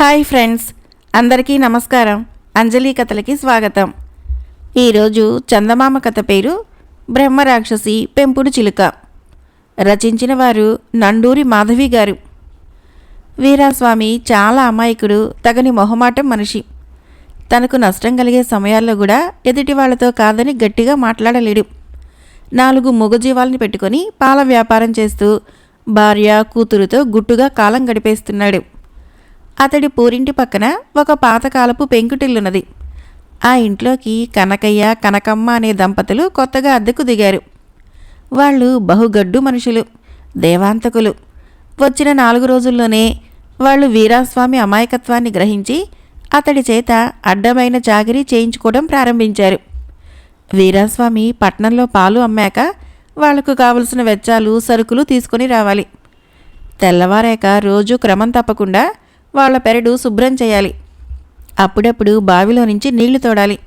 Hi friends అందరికీ నమస్కారం. అంజలి కథలకి స్వాగతం. ఈరోజు చందమామ కథ పేరు బ్రహ్మరాక్షసి పెంపుడు చిలుక. రచించిన వారు నండూరి మాధవి గారు. వీరాస్వామి చాలా అమాయకుడు తగని మొహమాటం మనిషి. తనకు నష్టం కలిగే సమయాల్లో కూడా ఎదుటి వాళ్ళతో కాదని గట్టిగా మాట్లాడలేడు. నాలుగు మూగజీవాల్ని పెట్టుకొని పాల వ్యాపారం చేస్తూ భార్య కూతురుతో గుట్టుగా కాలం గడిపేస్తున్నాడు. అతడి పూరింటి పక్కన ఒక పాతకాలపు పెంకుటిల్లున్నది. ఆ ఇంట్లోకి కనకయ్య కనకమ్మ అనే దంపతులు కొత్తగా అద్దెకు దిగారు. వాళ్ళు బహుగడ్డు మనుషులు దేవాంతకులు. వచ్చిన నాలుగు రోజుల్లోనే వాళ్ళు వీరాస్వామి అమాయకత్వాన్ని గ్రహించి అతడి చేత అడ్డమైన చాగిరీ చేయించుకోవడం ప్రారంభించారు. వీరాస్వామి పట్నంలో పాలు అమ్మాక వాళ్ళకు కావలసిన వెచ్చాలు సరుకులు తీసుకొని రావాలి. తెల్లవారాక రోజు క్రమం తప్పకుండా వాళ్ళ పెరడు శుభ్రం చేయాలి. అప్పుడప్పుడు బావిలో నుంచి నీళ్ళు తోడాలి.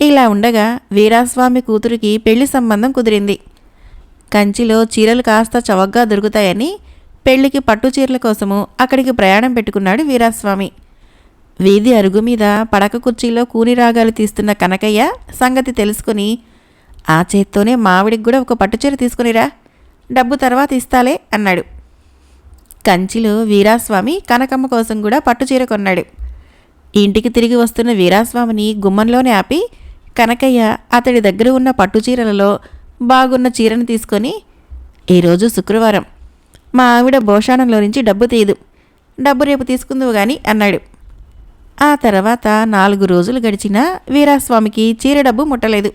ఇలా ఉండగా వీరాస్వామి కూతురికి పెళ్ళి సంబంధం కుదిరింది. కంచిలో చీరలు కాస్త చవగ్గా దొరుకుతాయని పెళ్ళికి పట్టు చీరల కోసము అక్కడికి ప్రయాణం పెట్టుకున్నాడు వీరాస్వామి. వీధి అరుగు మీద పడక కుర్చీలో కూని రాగాలు తీస్తున్న కనకయ్య సంగతి తెలుసుకుని ఆ చేత్తోనే మావిడికి కూడా ఒక పట్టుచీర తీసుకునిరా. డబ్బు తర్వాత ఇస్తాలే అన్నాడు. కంచిలో వీరాస్వామి కనకమ్మ కోసం కూడా పట్టుచీర కొన్నాడు. ఇంటికి తిరిగి వస్తున్న వీరాస్వామిని గుమ్మంలోనే ఆపి కనకయ్య అతడి దగ్గర ఉన్న పట్టుచీరలలో బాగున్న చీరను తీసుకొని ఈరోజు శుక్రవారం. మా ఆవిడ భోషాణంలో నుంచి డబ్బు తీయదు. డబ్బు రేపు తీసుకుందువు గాని అన్నాడు. ఆ తర్వాత నాలుగు రోజులు గడిచినా వీరాస్వామికి చీర డబ్బు ముట్టలేదు.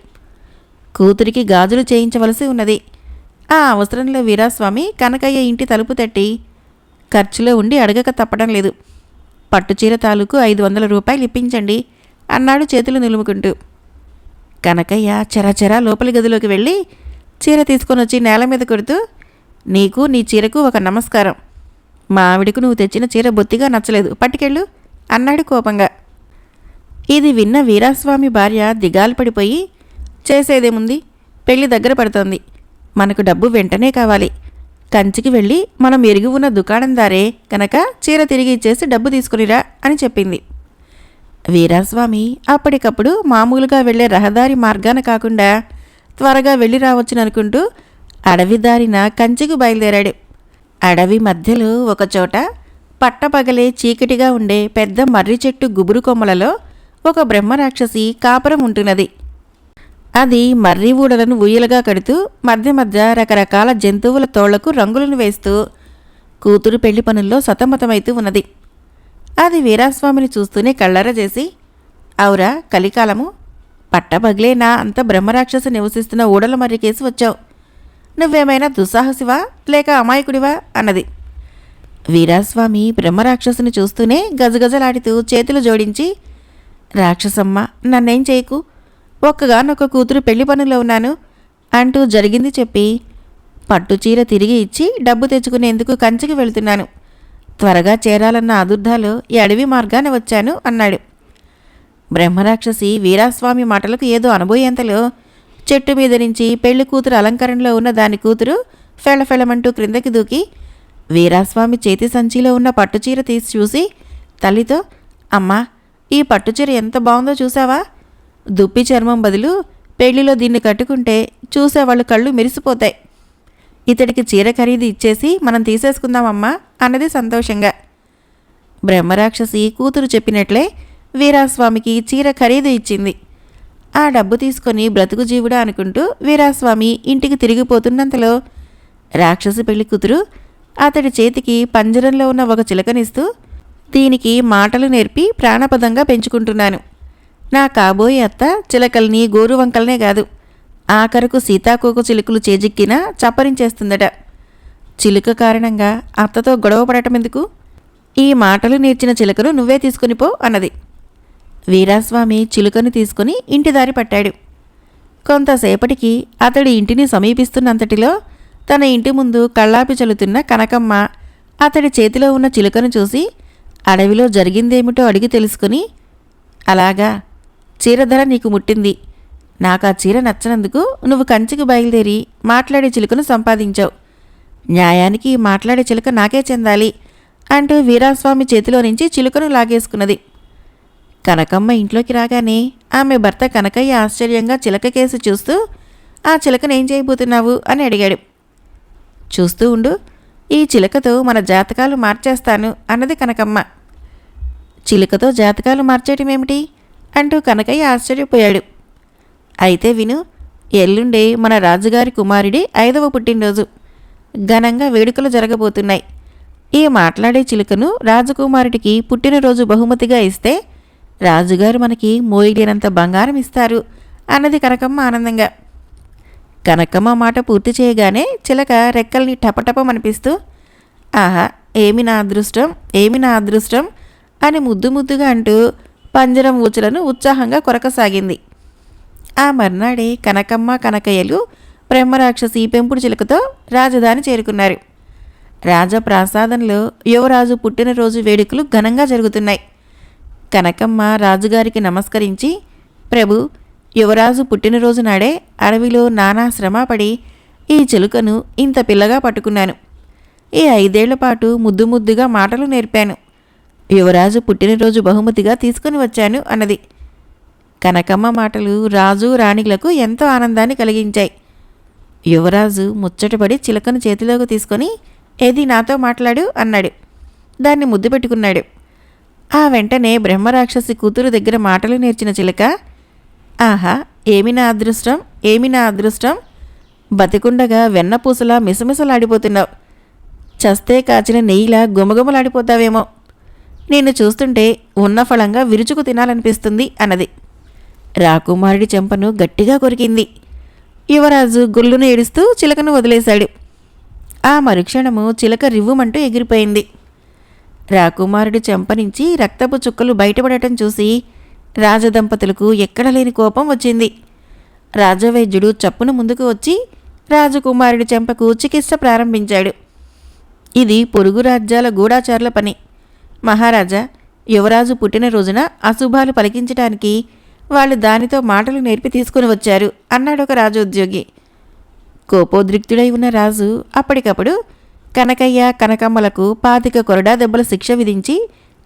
కూతురికి గాజులు చేయించవలసి ఉన్నది. ఆ అవసరంలో వీరాస్వామి కనకయ్య ఇంటి తలుపు తట్టి ఖర్చులో ఉండి అడగక తప్పడం లేదు. పట్టుచీర తాలూకు ఐదు వందల రూపాయలు ఇప్పించండి అన్నాడు చేతులు నిలుముకుంటూ. కనకయ్య చెరచెరా లోపలి గదిలోకి వెళ్ళి చీర తీసుకొని వచ్చి నేల మీద కొడుతూ నీకు నీ చీరకు ఒక నమస్కారం. మా ఆవిడకు నువ్వు తెచ్చిన చీర బొత్తిగా నచ్చలేదు. పట్టుకెళ్ళు అన్నాడు కోపంగా. ఇది విన్న వీరాస్వామి భార్య దిగాలు పడిపోయి చేసేదేముంది? పెళ్ళి దగ్గర పడుతోంది. మనకు డబ్బు వెంటనే కావాలి. కంచికి వెళ్ళి మనం ఎరిగి ఉన్న దుకాణందారే కనుక చీర తిరిగి ఇచ్చేసి డబ్బు తీసుకునిరా అని చెప్పింది. వీరాస్వామి అప్పటికప్పుడు మామూలుగా వెళ్ళే రహదారి మార్గాన కాకుండా త్వరగా వెళ్ళి రావచ్చుననుకుంటూ అడవి దారిన కంచికి బయలుదేరాడు. అడవి మధ్యలో ఒకచోట పట్టపగలే చీకటిగా ఉండే పెద్ద మర్రి చెట్టు గుబురు కొమ్మలలో ఒక బ్రహ్మరాక్షసి కాపురం ఉంటున్నది. అది మర్రి ఊడలను ఊయలుగా కడుతూ మధ్య మధ్య రకరకాల జంతువుల తోళ్ళకు రంగులను వేస్తూ కూతురు పెళ్ళి పనుల్లో సతమతమైతూ ఉన్నది. అది వీరాస్వామిని చూస్తూనే కళ్ళర చేసి అవురా కలికాలము పట్టబగిలేనా? అంత బ్రహ్మరాక్షసు నివసిస్తున్న ఊడల మర్రికేసి వచ్చావు. నువ్వేమైనా దుస్సాహసివా? లేక అమాయకుడివా? అన్నది. వీరాస్వామి బ్రహ్మరాక్షసుని చూస్తూనే గజగజలాడుతూ చేతులు జోడించి రాక్షసమ్మ నన్నేం చేయకు? ఒక్కగానొక్క కూతురు పెళ్ళి పనులో ఉన్నాను అంటూ జరిగింది చెప్పి పట్టు చీర తిరిగి ఇచ్చి డబ్బు తెచ్చుకునేందుకు కంచికి వెళ్తున్నాను. త్వరగా చేరాలన్న ఆదుర్దాలో ఈ అడవి మార్గాన వచ్చాను అన్నాడు. బ్రహ్మరాక్షసి వీరాస్వామి మాటలకు ఏదో అనుభూయంతలో చెట్టు మీద నుంచి పెళ్ళి కూతురు అలంకరణలో ఉన్న దాని కూతురు ఫెళఫెళమంటూ క్రిందకి దూకి వీరాస్వామి చేతి సంచిలో ఉన్న పట్టుచీర తీసి చూసి తల్లితో అమ్మా ఈ పట్టుచీర ఎంత బాగుందో చూసావా దుప్పి చర్మం బదులు పెళ్ళిలో దీన్ని కట్టుకుంటే చూసేవాళ్ళు కళ్ళు మెరిసిపోతాయి. ఇతడికి చీర ఖరీదు ఇచ్చేసి మనం తీసేసుకుందామమ్మా అన్నది సంతోషంగా. బ్రహ్మరాక్షసి కూతురు చెప్పినట్లే వీరాస్వామికి చీర ఖరీదు ఇచ్చింది. ఆ డబ్బు తీసుకొని బ్రతుకు జీవుడా అనుకుంటూ వీరాస్వామి ఇంటికి తిరిగిపోతున్నంతలో రాక్షసి పెళ్ళి కూతురు అతడి చేతికి పంజరంలో ఉన్న ఒక చిలకనిస్తూ దీనికి మాటలు నేర్పి ప్రాణపదంగా పెంచుకుంటున్నాను. నా కాబోయే అత్త చిలకల్ని గోరువంకల్నే కాదు. ఆఖరకు సీతాకోక చిలుకలు చేజిక్కినా చప్పరించేస్తుందట. చిలుక కారణంగా అత్తతో గొడవ పడటం ఎందుకు? ఈ మాటలు నేర్చిన చిలుకను నువ్వే తీసుకుని పో అన్నది. వీరాస్వామి చిలుకను తీసుకుని ఇంటి దారి పట్టాడు. కొంతసేపటికి అతడి ఇంటిని సమీపిస్తున్నంతటిలో తన ఇంటి ముందు కళ్ళాపి చల్లుతున్న కనకమ్మ అతడి చేతిలో ఉన్న చిలుకను చూసి అడవిలో జరిగిందేమిటో అడిగి తెలుసుకుని అలాగా చీర ధర నీకు ముట్టింది. నాకు ఆ చీర నచ్చనందుకు నువ్వు కంచికి బయలుదేరి మాట్లాడే చిలుకను సంపాదించావు. న్యాయానికి మాట్లాడే చిలుక నాకే చెందాలి అంటూ వీరాస్వామి చేతిలో నుంచి చిలుకను లాగేసుకున్నది. కనకమ్మ ఇంట్లోకి రాగానే ఆమె భర్త కనకయ్య ఆశ్చర్యంగా చిలక కేసు చూస్తూ ఆ చిలకను ఏం చేయబోతున్నావు? అని అడిగాడు. చూస్తూ ఉండు. ఈ చిలకతో మన జాతకాలు మార్చేస్తాను అన్నది కనకమ్మ. చిలుకతో జాతకాలు మార్చేయటమేమిటి? ఏమిటి అంటూ కనకయ్య ఆశ్చర్యపోయాడు. అయితే విను ఎల్లుండే మన రాజుగారి కుమారుడి ఐదవ పుట్టినరోజు. ఘనంగా వేడుకలు జరగబోతున్నాయి. ఈ మాట్లాడే చిలుకను రాజకుమారుడికి పుట్టినరోజు బహుమతిగా ఇస్తే రాజుగారు మనకి మోయలేనంత బంగారం ఇస్తారు అన్నది కనకమ్మ ఆనందంగా. కనకమ్మ మాట పూర్తి చేయగానే చిలక రెక్కల్ని టపటపమనిపిస్తూ ఆహా ఏమి నా అదృష్టం ఏమి నా అదృష్టం అని ముద్దు ముద్దుగా అంటూ పంజరం ఊచలను ఉత్సాహంగా కొరకసాగింది. ఆ మర్నాడే కనకమ్మ కనకయ్యలు బ్రహ్మరాక్షసి పెంపుడు చిలుకతో రాజధాని చేరుకున్నారు. రాజప్రాసాదంలో యువరాజు పుట్టినరోజు వేడుకలు ఘనంగా జరుగుతున్నాయి. కనకమ్మ రాజుగారికి నమస్కరించి ప్రభు యువరాజు పుట్టినరోజు నాడే అడవిలో నానా శ్రమపడి ఈ చిలుకను ఇంత పిల్లగా పట్టుకున్నాను. ఈ ఐదేళ్ళ పాటు ముద్దు ముద్దుగా మాటలు నేర్పాను. యువరాజు పుట్టినరోజు బహుమతిగా తీసుకుని వచ్చాను అన్నది. కనకమ్మ మాటలు రాజు రాణిలకు ఎంతో ఆనందాన్ని కలిగించాయి. యువరాజు ముచ్చటపడి చిలకను చేతిలోకి తీసుకొని ఏది నాతో మాట్లాడు అన్నాడు. దాన్ని ముద్దు పెట్టుకున్నాడు. ఆ వెంటనే బ్రహ్మరాక్షసి కూతురు దగ్గర మాటలు నేర్చిన చిలక ఆహా ఏమి నా అదృష్టం ఏమి నా అదృష్టం? బతికుండగా వెన్నపూసలా మిసమిసలాడిపోతున్నావు. చస్తే కాచిన నెయ్యిలా గుమగుమలాడిపోతావేమో. నిన్ను చూస్తుంటే ఉన్న ఫలంగా విరుచుకు తినాలనిపిస్తుంది అన్నది. రాకుమారుడి చెంపను గట్టిగా కొరికింది. యువరాజు గుళ్ళును ఏడుస్తూ చిలకను వదిలేశాడు. ఆ మరుక్షణము చిలక రివ్వుమంటూ ఎగిరిపోయింది. రాకుమారుడి చెంప నుంచి రక్తపు చుక్కలు బయటపడటం చూసి రాజదంపతులకు ఎక్కడ లేని కోపం వచ్చింది. రాజవైద్యుడు చప్పున ముందుకు వచ్చి రాజకుమారుడి చెంపకు చికిత్స ప్రారంభించాడు. ఇది పొరుగు రాజ్యాల గూఢాచారుల పని. మహారాజా యువరాజు పుట్టినరోజున అశుభాలు పలికించటానికి వాళ్ళు దానితో మాటలు నేర్పి తీసుకుని వచ్చారు అన్నాడు ఒక రాజోద్యోగి. కోపోద్రిక్తుడై ఉన్న రాజు అప్పటికప్పుడు కనకయ్య కనకమ్మలకు పాతిక కొరడా దెబ్బల శిక్ష విధించి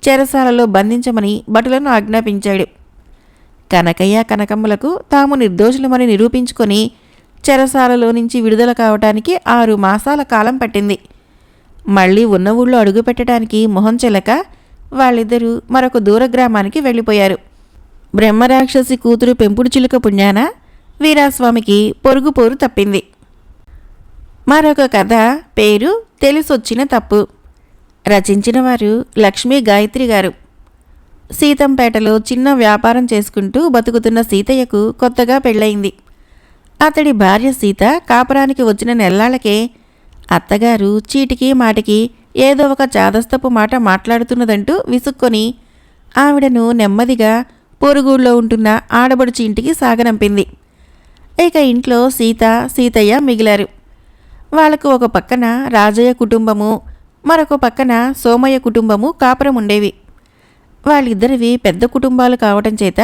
చెరసాలలో బంధించమని భటులను ఆజ్ఞాపించాడు. కనకయ్య కనకమ్మలకు తాము నిర్దోషులమని నిరూపించుకొని చెరసాలలో నుంచి విడుదల కావటానికి ఆరు మాసాల కాలం పట్టింది. మళ్ళీ ఉన్న ఊళ్ళో అడుగుపెట్టడానికి మొహం చెలక వాళ్ళిద్దరూ మరొక దూర గ్రామానికి వెళ్ళిపోయారు. బ్రహ్మరాక్షసి కూతురు పెంపుడు చిలుక పుణ్యాన వీరాస్వామికి పొరుగు పోరు తప్పింది. మరొక కథ పేరు తెలిసొచ్చిన తప్పు. రచించిన వారు లక్ష్మీ గాయత్రి గారు. సీతంపేటలో చిన్న వ్యాపారం చేసుకుంటూ బతుకుతున్న సీతయ్యకు కొత్తగా పెళ్ళయింది. అతడి భార్య సీత కాపురానికి వచ్చిన నెల్లాళ్ళకే అత్తగారు చీటికి మాటికి ఏదో ఒక చాదస్తపు మాట మాట్లాడుతున్నదంటూ విసుక్కొని ఆవిడను నెమ్మదిగా పొరుగుళ్ళో ఉంటున్న ఆడబడుచి ఇంటికి సాగనంపింది. ఇక ఇంట్లో సీత సీతయ్య మిగిలారు. వాళ్ళకు ఒక పక్కన రాజయ్య కుటుంబము మరొక పక్కన సోమయ్య కుటుంబము కాపురం ఉండేవి. వాళ్ళిద్దరివి పెద్ద కుటుంబాలు కావటం చేత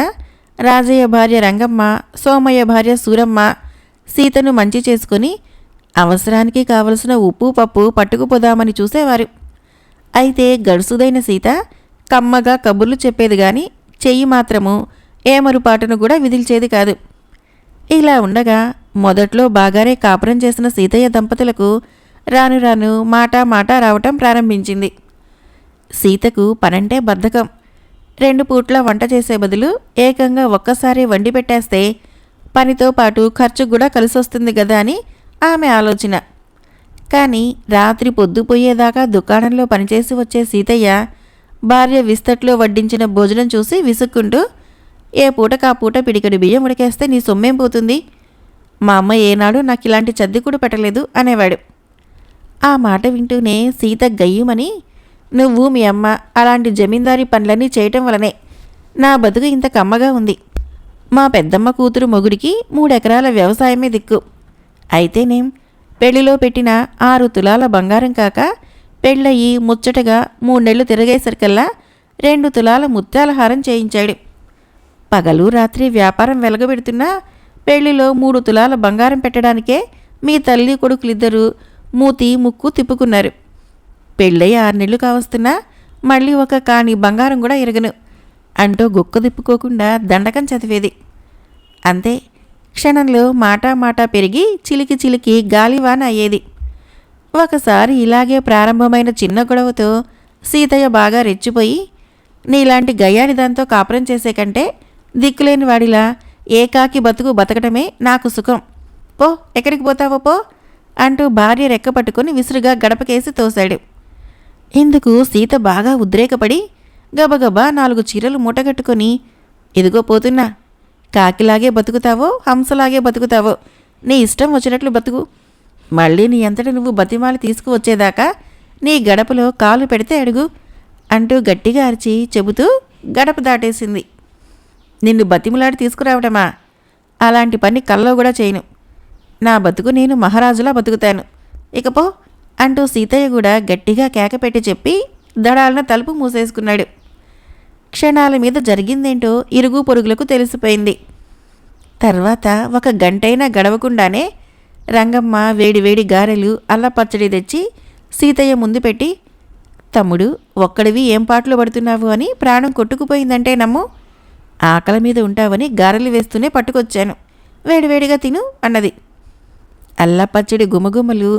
రాజయ్య భార్య రంగమ్మ సోమయ్య భార్య సూరమ్మ సీతను మంచి చేసుకుని అవసరానికి కావలసిన ఉప్పు పప్పు పట్టుకుపోదామని చూసేవారు. అయితే గడుసుదైన సీత కమ్మగా కబుర్లు చెప్పేది గాని చెయ్యి మాత్రము ఏమరుపాటును కూడా విదిల్చేది కాదు. ఇలా ఉండగా మొదట్లో బాగానే కాపురం చేసిన సీతయ్య దంపతులకు రాను రాను మాట మాట రావటం ప్రారంభించింది. సీతకు పనంటే బద్ధకం. రెండు పూట్ల వంట చేసే బదులు ఏకంగా ఒక్కసారి వండి పెట్టేస్తే పనితో పాటు ఖర్చు కూడా కలిసొస్తుంది కదా అని ఆమె ఆలోచన. కానీ రాత్రి పొద్దుపోయేదాకా దుకాణంలో పనిచేసి వచ్చే సీతయ్య భార్య విస్తట్లో వడ్డించిన భోజనం చూసి విసుక్కుంటూ ఏ పూటకా పూట పిడికడి బియ్యం ఉడికేస్తే నీ సొమ్మేం పోతుంది? మా అమ్మ ఏనాడు నాకు ఇలాంటి చద్ది కూడా పెట్టలేదు అనేవాడు. ఆ మాట వింటూనే సీత గయ్యమని నువ్వు మీ అమ్మ అలాంటి జమీందారీ పనులన్నీ చేయటం వలనే నా బతుకు ఇంత కమ్మగా ఉంది. మా పెద్దమ్మ కూతురు మొగుడికి మూడెకరాల వ్యవసాయమే దిక్కు. అయితేనేం పెళ్ళిలో పెట్టిన ఆరు తులాల బంగారం కాక పెళ్ళయి ముచ్చటగా మూడెళ్ళు తిరిగేసరికల్లా రెండు తులాల ముత్యాల హారం చేయించాడు. పగలు రాత్రి వ్యాపారం వెలగబెడుతున్నా పెళ్ళిలో మూడు తులాల బంగారం పెట్టడానికే మీ తల్లి కొడుకులిద్దరూ మూతి ముక్కు తిప్పుకున్నారు. పెళ్ళయి ఆరు నెలలు కావస్తున్నా మళ్ళీ ఒక కాని బంగారం కూడా ఎరగను అంటూ గుక్క తిప్పుకోకుండా దండకం చదివేది. అంతే క్షణంలో మాటా మాటా పెరిగి చిలికి చిలికి గాలివాన అయ్యేది. ఒకసారి ఇలాగే ప్రారంభమైన చిన్న గొడవతో సీతయ్య బాగా రెచ్చిపోయి నీలాంటి గయ్యాడి దాంతో కాపురం చేసే కంటే దిక్కులేని వాడిలా ఏకాకి బతుకు బతకటమే నాకు సుఖం. పో ఎక్కడికి పోతావో పో అంటూ భార్య రెక్క పట్టుకుని విసురుగా గడపకేసి తోశాడు. ఇందుకు సీత బాగా ఉద్రేకపడి గబగబా నాలుగు చీరలు మూటగట్టుకొని ఇదిగో పోతున్నా కాకిలాగే బతుకుతావో హంసలాగే బతుకుతావో నీ ఇష్టం వచ్చినట్లు బతుకు. మళ్ళీ నీ అంతటి నువ్వు బతిమాలి తీసుకువచ్చేదాకా నీ గడపలో కాలు పెడితే అడుగు అంటూ గట్టిగా అరిచి చెబుతూ గడప దాటేసింది. నిన్ను బతిములాడి తీసుకురావటమా? అలాంటి పని కల్లో కూడా చేయను. నా బతుకు నేను మహారాజులా బతుకుతాను. ఇకపో అంటూ సీతయ్య కూడా గట్టిగా కేకపెట్టి చెప్పి దడాలన తలుపు మూసేసుకున్నాడు. క్షణాల మీద జరిగిందేంటో ఇరుగు పొరుగులకు తెలిసిపోయింది. తర్వాత ఒక గంటైనా గడవకుండానే రంగమ్మ వేడివేడి గారెలు అల్లపచ్చడి తెచ్చి సీతయ్య ముందు పెట్టి తమ్ముడు ఒక్కడివి ఏం పాటలు పడుతున్నావు అని ప్రాణం కొట్టుకుపోయిందంటే నమ్ము. ఆకలి మీద ఉంటావని గారెలు వేస్తూనే పట్టుకొచ్చాను. వేడివేడిగా తిను అన్నది. అల్లపచ్చడి గుమగుమలు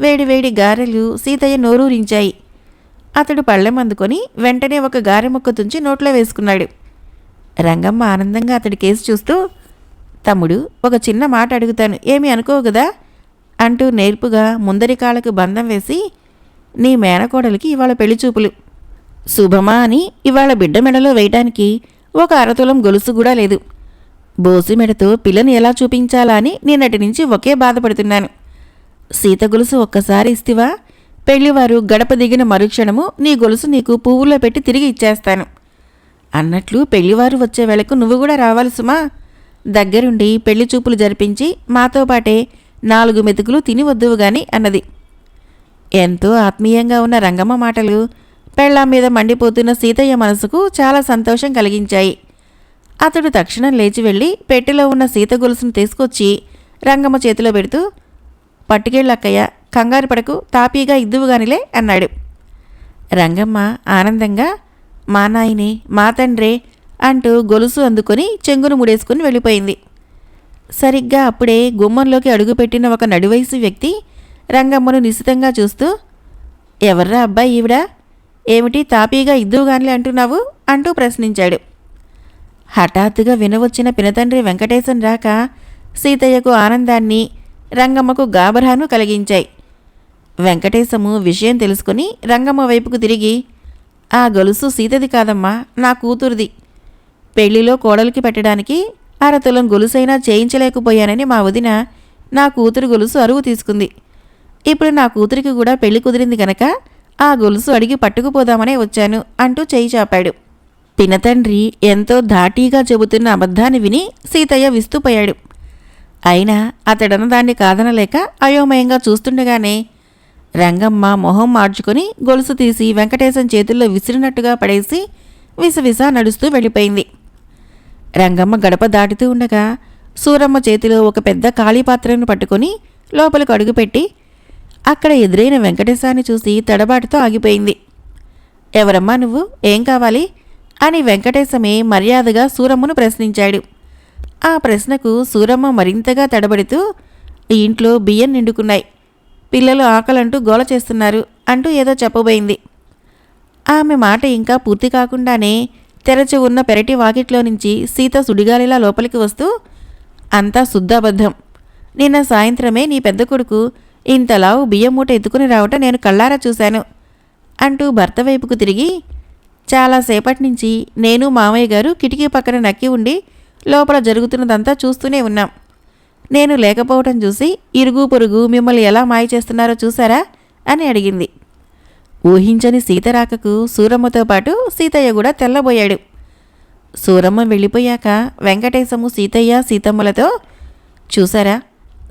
వేడివేడి గారెలు సీతయ్య నోరూరించాయి. అతడు పళ్ళెం అందుకొని వెంటనే ఒక గారె ముక్క తుంచి నోట్లో వేసుకున్నాడు. రంగమ్మ ఆనందంగా అతడి కేసు చూస్తూ తమ్ముడు ఒక చిన్న మాట అడుగుతాను. ఏమీ అనుకోవు కదా అంటూ నేర్పుగా ముందరి కాళ్ళకు బంధం వేసి నీ మేనకోడలికి ఇవాళ పెళ్ళి చూపులు. శుభమా అని ఇవాళ బిడ్డ మెడలో వేయటానికి ఒక అరతులం గొలుసు కూడా లేదు. బోసి మెడతో పిల్లని ఎలా చూపించాలా అని నిన్నటి నుంచి ఒకే బాధపడుతున్నాను. సీత గొలుసు ఒక్కసారి ఇస్తివా? పెళ్ళివారు గడప దిగిన మరుక్షణము నీ గొలుసు నీకు పువ్వులో పెట్టి తిరిగి ఇచ్చేస్తాను. అన్నట్లు పెళ్ళివారు వచ్చే వేళకు నువ్వు కూడా రావాలి సుమా. దగ్గరుండి పెళ్ళి చూపులు జరిపించి మాతో పాటే నాలుగు మెతుకులు తిని వద్దువు గాని అన్నది. ఎంతో ఆత్మీయంగా ఉన్న రంగమ్మ మాటలు పెళ్ళాం మీద మండిపోతున్న సీతయ్య మనసుకు చాలా సంతోషం కలిగించాయి. అతడు తక్షణం లేచి వెళ్ళి పెట్టెలో ఉన్న సీత గొలుసును తీసుకొచ్చి రంగమ్మ చేతిలో పెడుతూ పట్టుకెళ్ళక్కయ్య కంగారు పడకు తాపీగా ఇద్దువుగానిలే అన్నాడు. రంగమ్మ ఆనందంగా మా నాయనే మా తండ్రే అంటూ గొలుసు అందుకొని చెంగును ముడేసుకుని వెళ్ళిపోయింది. సరిగ్గా అప్పుడే గుమ్మంలోకి అడుగుపెట్టిన ఒక నడివయసు వ్యక్తి రంగమ్మను నిశితంగా చూస్తూ ఎవర్రా అబ్బాయి ఈవిడా? ఏమిటి తాపీగా ఇద్దువుగానిలే అంటున్నావు? అంటూ ప్రశ్నించాడు. హఠాత్తుగా వినవచ్చిన పినతండ్రి వెంకటేశం రాక సీతయ్యకు ఆనందాన్ని రంగమ్మకు గాబరాను కలిగించాయి. వెంకటేశము విషయం తెలుసుకుని రంగమ్మ వైపుకు తిరిగి ఆ గొలుసు సీతది కాదమ్మా నా కూతురుది. పెళ్ళిలో కోడలికి పెట్టడానికి అరతులం గొలుసైనా చేయించలేకపోయానని మా వదిన నా కూతురు గొలుసు అరువు తీసుకుంది. ఇప్పుడు నా కూతురికి కూడా పెళ్ళి కుదిరింది గనక ఆ గొలుసు అడిగి పట్టుకుపోదామనే వచ్చాను అంటూ చేయి చాపాడు. పినతండ్రి ఎంతో ధాటీగా చెబుతున్న అబద్ధాన్ని విని సీతయ్య విస్తుపోయాడు. అయినా అతడన్న దాన్ని కాదనలేక అయోమయంగా చూస్తుండగానే రంగమ్మ మొహం మార్చుకుని గొలుసు తీసి వెంకటేశం చేతుల్లో విసిరినట్టుగా పడేసి విసవిస నడుస్తూ వెళ్ళిపోయింది. రంగమ్మ గడప దాటుతూ ఉండగా సూరమ్మ చేతిలో ఒక పెద్ద ఖాళీ పాత్రను పట్టుకొని లోపలికి అడుగుపెట్టి అక్కడ ఎదురైన వెంకటేశాన్ని చూసి తడబాటుతో ఆగిపోయింది. ఎవరమ్మా నువ్వు? ఏం కావాలి? అని వెంకటేశమే మర్యాదగా సూరమ్మను ప్రశ్నించాడు. ఆ ప్రశ్నకు సూరమ్మ మరింతగా తడబడుతూ ఇంట్లో బియ్యం నిండుకున్నాయి. పిల్లలు ఆకలంటూ గోల చేస్తున్నారు అంటూ ఏదో చెప్పబోయింది. ఆమె మాట ఇంకా పూర్తి కాకుండానే తెరచి ఉన్న పెరటి వాకిట్లో నుంచి సీత సుడిగాలిలా లోపలికి వస్తూ అంతా శుద్ధాబద్ధం. నిన్న సాయంత్రమే నీ పెద్ద కొడుకు ఇంతలావు బియ్యం మూట ఎత్తుకుని రావటం నేను కళ్ళారా చూశాను అంటూ భర్త వైపుకు తిరిగి చాలాసేపటి నుంచి నేను మామయ్య గారు కిటికీ పక్కన నక్కి ఉండి లోపల జరుగుతున్నదంతా చూస్తూనే ఉన్నాం. నేను లేకపోవటం చూసి ఇరుగు పొరుగు మిమ్మల్ని ఎలా మాయ చేస్తున్నారో చూసారా అని అడిగింది. ఊహించని సీతరాకకు సూరమ్మతో పాటు సీతయ్య కూడా తెల్లబోయాడు. సూరమ్మ వెళ్ళిపోయాక వెంకటేశము సీతయ్య సీతమ్మలతో చూసారా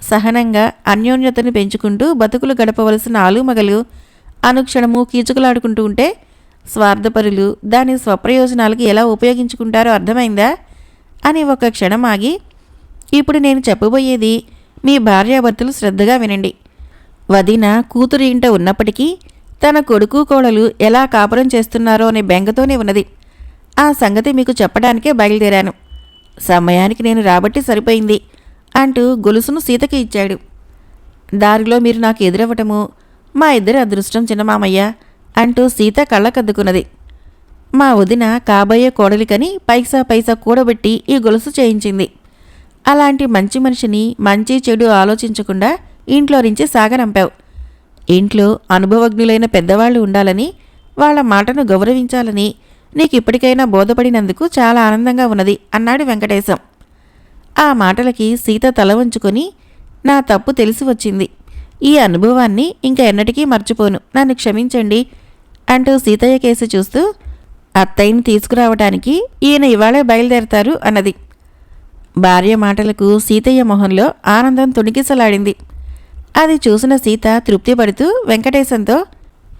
సహనంగా అన్యోన్యతను పెంచుకుంటూ బతుకులు గడపవలసిన ఆలుమగలు అనుక్షణము కీచుకులాడుకుంటూ ఉంటే స్వార్థపరులు దాని స్వప్రయోజనాలకి ఎలా ఉపయోగించుకుంటారో అర్థమైందా? అని ఒక క్షణం ఆగి ఇప్పుడు నేను చెప్పబోయేది మీ భార్యాభర్తలు శ్రద్ధగా వినండి. వదిన కూతురు ఇంట ఉన్నప్పటికీ తన కొడుకు కోడలు ఎలా కాపురం చేస్తున్నారో అనే బెంగతోనే ఉన్నది. ఆ సంగతి మీకు చెప్పడానికే బయలుదేరాను. సమయానికి నేను రాబట్టి సరిపోయింది అంటూ గొలుసును సీతకి ఇచ్చాడు. దారిలో మీరు నాకు ఎదురవ్వటము మా ఇద్దరి అదృష్టం చిన్నమామయ్య అంటూ సీత కళ్ళకద్దుకున్నది. మా వదిన కాబోయే కోడలికని పైసా పైసా కూడబెట్టి ఈ గొలుసు చేయించింది. అలాంటి మంచి మనిషిని మంచి చెడు ఆలోచించకుండా ఇంట్లో నుంచి సాగనంపావు. ఇంట్లో అనుభవజ్ఞులైన పెద్దవాళ్ళు ఉండాలని వాళ్ళ మాటను గౌరవించాలని నీకు ఇప్పటికైనా బోధపడినందుకు చాలా ఆనందంగా ఉన్నది అన్నాడు వెంకటేశం. ఆ మాటలకి సీత తల వంచుకొని నా తప్పు తెలిసి వచ్చింది. ఈ అనుభవాన్ని ఇంకా ఎన్నటికీ మర్చిపోను. నన్ను క్షమించండి అంటూ సీతయ్య కేసు చూస్తూ అత్తయ్యని తీసుకురావటానికి ఈయన ఇవాళే బయలుదేరతారు అన్నది. భార్య మాటలకు సీతయ్య మొహంలో ఆనందం తొణికిసలాడింది. అది చూసిన సీత తృప్తిపడుతూ వెంకటేశంతో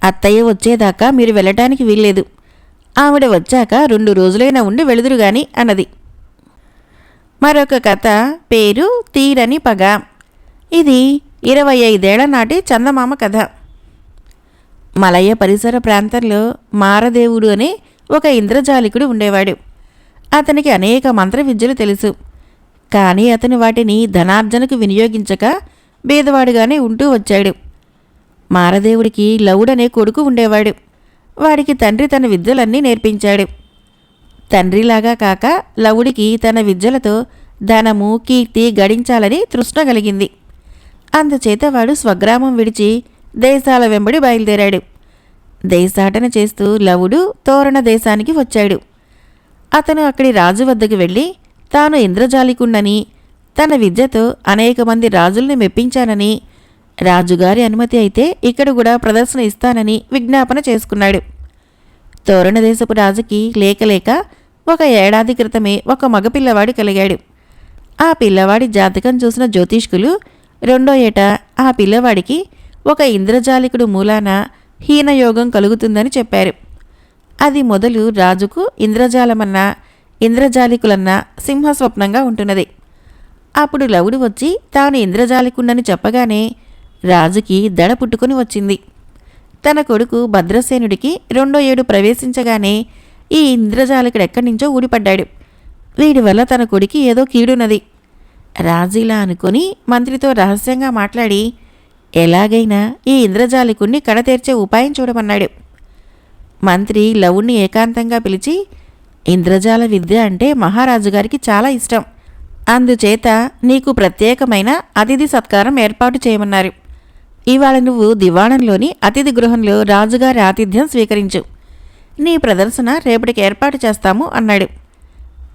అత్తయ్య వచ్చేదాకా మీరు వెళ్ళటానికి వీల్లేదు. ఆవిడ వచ్చాక రెండు రోజులైనా ఉండి వెళుదురుగాని అన్నది. మరొక కథ పేరు తీరని పగ. ఇది ఇరవై ఐదేళ్ళ నాటి చందమామ కథ. మలయ పరిసర ప్రాంతంలో మారదేవుడు అనే ఒక ఇంద్రజాలికుడు ఉండేవాడు. అతనికి అనేక మంత్ర విద్యలు తెలుసు. కానీ అతను వాటిని ధనార్జనకు వినియోగించక బీదవాడుగానే ఉంటూ వచ్చాడు. మారదేవుడికి లవుడనే కొడుకు ఉండేవాడు. వాడికి తండ్రి తన విద్యలన్నీ నేర్పించాడు. తండ్రిలాగా కాక లవుడికి తన విద్యలతో ధనము కీర్తి గడించాలని తృష్ణ కలిగింది. అందుచేత వాడు స్వగ్రామం విడిచి దేశాల వెంబడి బయలుదేరాడు. దేశాటన చేస్తూ లవుడు తోరణ దేశానికి వచ్చాడు. అతను అక్కడి రాజు వద్దకు వెళ్ళి తాను ఇంద్రజాలికుండని తన విద్యతో అనేక మంది రాజుల్ని మెప్పించానని రాజుగారి అనుమతి అయితే ఇక్కడ కూడా ప్రదర్శన ఇస్తానని విజ్ఞాపన చేసుకున్నాడు. తోరణ దేశపు రాజుకి లేకలేక లేక ఒక ఏడాది క్రితమే ఒక మగపిల్లవాడు కలిగాడు. ఆ పిల్లవాడి జాతకం చూసిన జ్యోతిష్కులు రెండో ఏట ఆ పిల్లవాడికి ఒక ఇంద్రజాలికుడు మూలాన హీనయోగం కలుగుతుందని చెప్పారు. అది మొదలు రాజుకు ఇంద్రజాలమన్నా ఇంద్రజాలికులన్న సింహస్వప్నంగా ఉంటున్నది. అప్పుడు లవుడు వచ్చి తాను ఇంద్రజాలికుండని చెప్పగానే రాజుకి దడ పుట్టుకుని వచ్చింది. తన కొడుకు భద్రసేనుడికి రెండో ఏడు ప్రవేశించగానే ఈ ఇంద్రజాలికుడు ఎక్కడి నుంచో ఊడిపడ్డాడు. వీడి వల్ల తన కొడుకి ఏదో కీడున్నది. రాజీలా అనుకొని మంత్రితో రహస్యంగా మాట్లాడి ఎలాగైనా ఈ ఇంద్రజాలికుణ్ణి కడతేర్చే ఉపాయం చూడమన్నాడు. మంత్రి లవుణ్ణి ఏకాంతంగా పిలిచి ఇంద్రజాల విద్య అంటే మహారాజు గారికి చాలా ఇష్టం. అందుచేత నీకు ప్రత్యేకమైన అతిథి సత్కారం ఏర్పాటు చేయమన్నారు. ఇవాళ నువ్వు దివాణంలోని అతిథి గృహంలో రాజుగారి ఆతిథ్యం స్వీకరించు. నీ ప్రదర్శన రేపటికి ఏర్పాటు చేస్తాము అన్నాడు.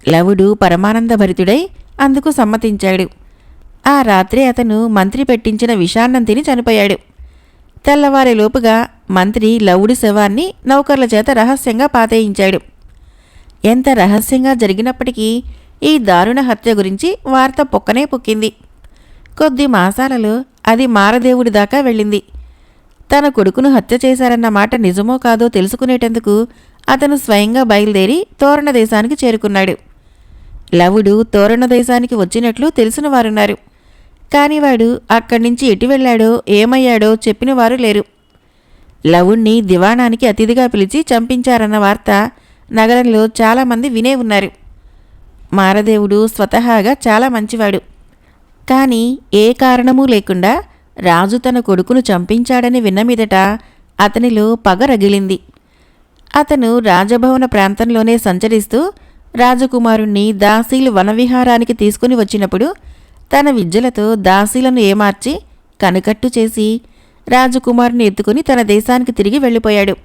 లవుడు పరమానందభరితుడై అందుకు సమ్మతించాడు. ఆ రాత్రి అతను మంత్రి పెట్టించిన విషాన్నం తిని చనిపోయాడు. తెల్లవారేలోపుగా మంత్రి లవుడి శవాన్ని నౌకర్ల చేత రహస్యంగా పాతేయించాడు. ఎంత రహస్యంగా జరిగినప్పటికీ ఈ దారుణ హత్య గురించి వార్త పొక్కనే పొక్కింది. కొద్ది మాసాలలో అది మారదేవుడి దాకా వెళ్ళింది. తన కొడుకును హత్య చేశారన్న మాట నిజమో కాదో తెలుసుకునేటందుకు అతను స్వయంగా బయలుదేరి తోరణ దేశానికి చేరుకున్నాడు. లవుడు తోరణ దేశానికి వచ్చినట్లు తెలిసిన వారున్నారు. కాని వాడు అక్కడి నుంచి ఎటు వెళ్ళాడో ఏమయ్యాడో చెప్పిన వారు లేరు. లవుణ్ణి దివాణానికి అతిథిగా పిలిచి చంపించారన్న వార్త నగరంలో చాలామంది వినే ఉన్నారు. మారదేవుడు స్వతహాగా చాలా మంచివాడు. కానీ ఏ కారణమూ లేకుండా రాజు తన కొడుకును చంపించాడని విన్న మీదట అతనిలో పగ రగిలింది. అతను రాజభవన ప్రాంతంలోనే సంచరిస్తూ రాజకుమారుణ్ణి దాసీలు వనవిహారానికి తీసుకుని వచ్చినప్పుడు తన విద్యలతో దాసీలను ఏమార్చి కనుకట్టు చేసి రాజకుమారుని ఎత్తుకుని తన దేశానికి తిరిగి వెళ్ళిపోయాడు.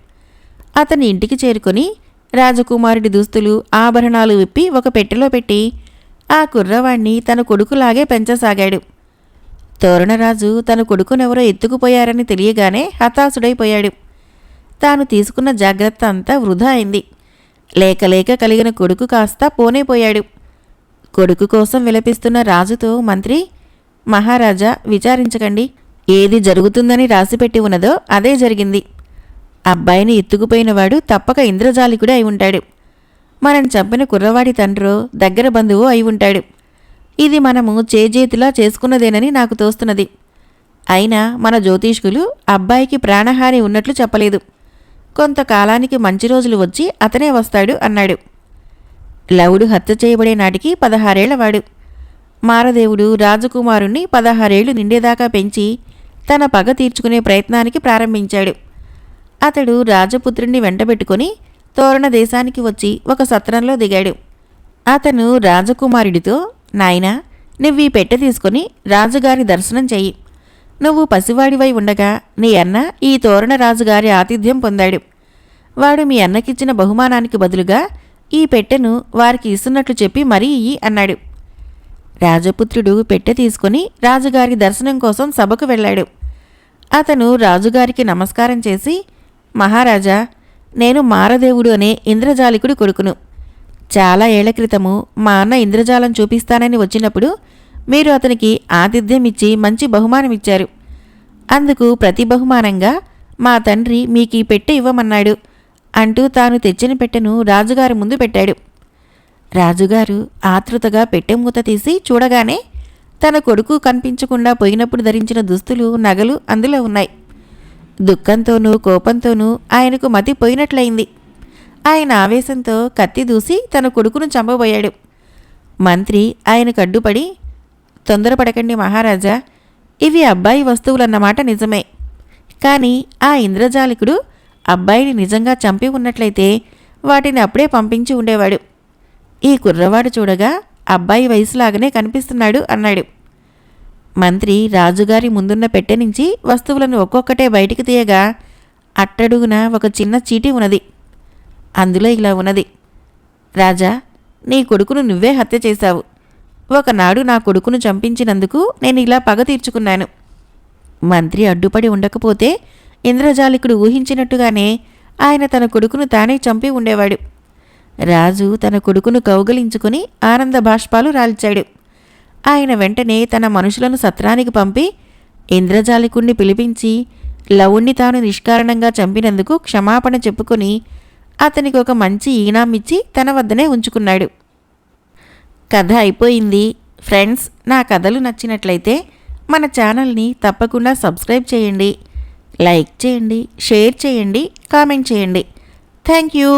అతని ఇంటికి చేరుకొని రాజకుమారుడి దుస్తులు ఆభరణాలు విప్పి ఒక పెట్టెలో పెట్టి ఆ కుర్రవాణ్ణి తన కొడుకులాగే పెంచసాగాడు. తోరణరాజు తన కొడుకునెవరో ఎత్తుకుపోయారని తెలియగానే హతాశుడైపోయాడు. తాను తీసుకున్న జాగ్రత్త అంతా వృధా అయింది. లేక లేక కలిగిన కొడుకు కాస్త పోనేపోయాడు కొడుకు కోసం విలపిస్తున్న రాజుతో మంత్రి మహారాజా విచారించకండి. ఏది జరుగుతుందని రాసిపెట్టి ఉన్నదో అదే జరిగింది. అబ్బాయిని ఎత్తుకుపోయినవాడు తప్పక ఇంద్రజాలికుడే అయి ఉంటాడు. మనం చంపిన కుర్రవాడి తండ్రో దగ్గర బంధువు అయి ఉంటాడు. ఇది మనము చేజేతిలా చేసుకున్నదేనని నాకు తోస్తున్నది. అయినా మన జ్యోతిష్కులు అబ్బాయికి ప్రాణహాని ఉన్నట్లు చెప్పలేదు. కొంతకాలానికి మంచి రోజులు వచ్చి అతనే వస్తాడు అన్నాడు. లవుడు హత్య చేయబడే నాటికి పదహారేళ్ళవాడు. మారదేవుడు రాజకుమారుణ్ణి పదహారేళ్ళు నిండేదాకా పెంచి తన పగ తీర్చుకునే ప్రయత్నానికి ప్రారంభించాడు. అతడు రాజపుత్రుణ్ణి వెంటబెట్టుకొని తోరణ దేశానికి వచ్చి ఒక సత్రంలో దిగాడు. అతను రాజకుమారుడితో నాయనా నువ్వు ఈ పెట్టె తీసుకొని రాజుగారి దర్శనం చెయ్యి. నువ్వు పసివాడివై ఉండగా నీ అన్న ఈ తోరణ రాజుగారి ఆతిథ్యం పొందాడు. వాడు మీ అన్నకిచ్చిన బహుమానానికి బదులుగా ఈ పెట్టెను వారికి ఇస్తున్నట్లు చెప్పి మరీ ఇయ్యి అన్నాడు. రాజపుత్రుడు పెట్టె తీసుకుని రాజుగారి దర్శనం కోసం సభకు వెళ్ళాడు. అతను రాజుగారికి నమస్కారం చేసి మహారాజా నేను మారదేవుడు అనే ఇంద్రజాలికుడి కొడుకును. చాలా ఏళ్ళ క్రితము మా అన్న ఇంద్రజాలం చూపిస్తానని వచ్చినప్పుడు మీరు అతనికి ఆతిథ్యం ఇచ్చి మంచి బహుమానం ఇచ్చారు. అందుకు ప్రతి బహుమానంగా మా తండ్రి మీకు ఈ పెట్టె ఇవ్వమన్నాడు అంటూ తాను తెచ్చిన పెట్టెను రాజుగారి ముందు పెట్టాడు. రాజుగారు ఆతృతగా పెట్టె మూత తీసి చూడగానే తన కొడుకు కనిపించకుండా పోయినప్పుడు ధరించిన దుస్తులు నగలు అందులో ఉన్నాయి. దుఃఖంతోనూ కోపంతోనూ ఆయనకు మతి పోయినట్లయింది. ఆయన ఆవేశంతో కత్తి దూసి తన కొడుకును చంపబోయాడు. మంత్రి ఆయనకు అడ్డుపడి తొందరపడకండి మహారాజా ఇవి అబ్బాయి వస్తువులన్నమాట నిజమే. కానీ ఆ ఇంద్రజాలికుడు అబ్బాయిని నిజంగా చంపి ఉన్నట్లయితే వాటిని అప్పుడే పంపించి ఉండేవాడు. ఈ కుర్రవాడు చూడగా అబ్బాయి వయసులాగానే కనిపిస్తున్నాడు అన్నాడు. మంత్రి రాజుగారి ముందున్న పెట్టె నుంచి వస్తువులను ఒక్కొక్కటే బయటికి తీయగా అట్టడుగున ఒక చిన్న చీటీ ఉన్నది. అందులో ఇలా ఉన్నది. రాజా నీ కొడుకును నువ్వే హత్య చేశావు. ఒకనాడు నా కొడుకును చంపించినందుకు నేను ఇలా పగ తీర్చుకున్నాను. మంత్రి అడ్డుపడి ఉండకపోతే ఇంద్రజాలికుడు ఊహించినట్టుగానే ఆయన తన కొడుకును తానే చంపి ఉండేవాడు. రాజు తన కొడుకును కౌగలించుకుని ఆనంద బాష్పాలు రాల్చాడు. ఆయన వెంటనే తన మనుషులను సత్రానికి పంపి ఇంద్రజాలికుణ్ణి పిలిపించి లవుణ్ణి తాను నిష్కారణంగా చంపినందుకు క్షమాపణ చెప్పుకొని అతనికి ఒక మంచి ఈనామిచ్చి తన వద్దనే ఉంచుకున్నాడు. కథ అయిపోయింది. ఫ్రెండ్స్ నా కథలు నచ్చినట్లయితే మన ఛానల్ని తప్పకుండా సబ్స్క్రైబ్ చేయండి. లైక్ చేయండి షేర్ చేయండి కామెంట్ చేయండి. Thank you.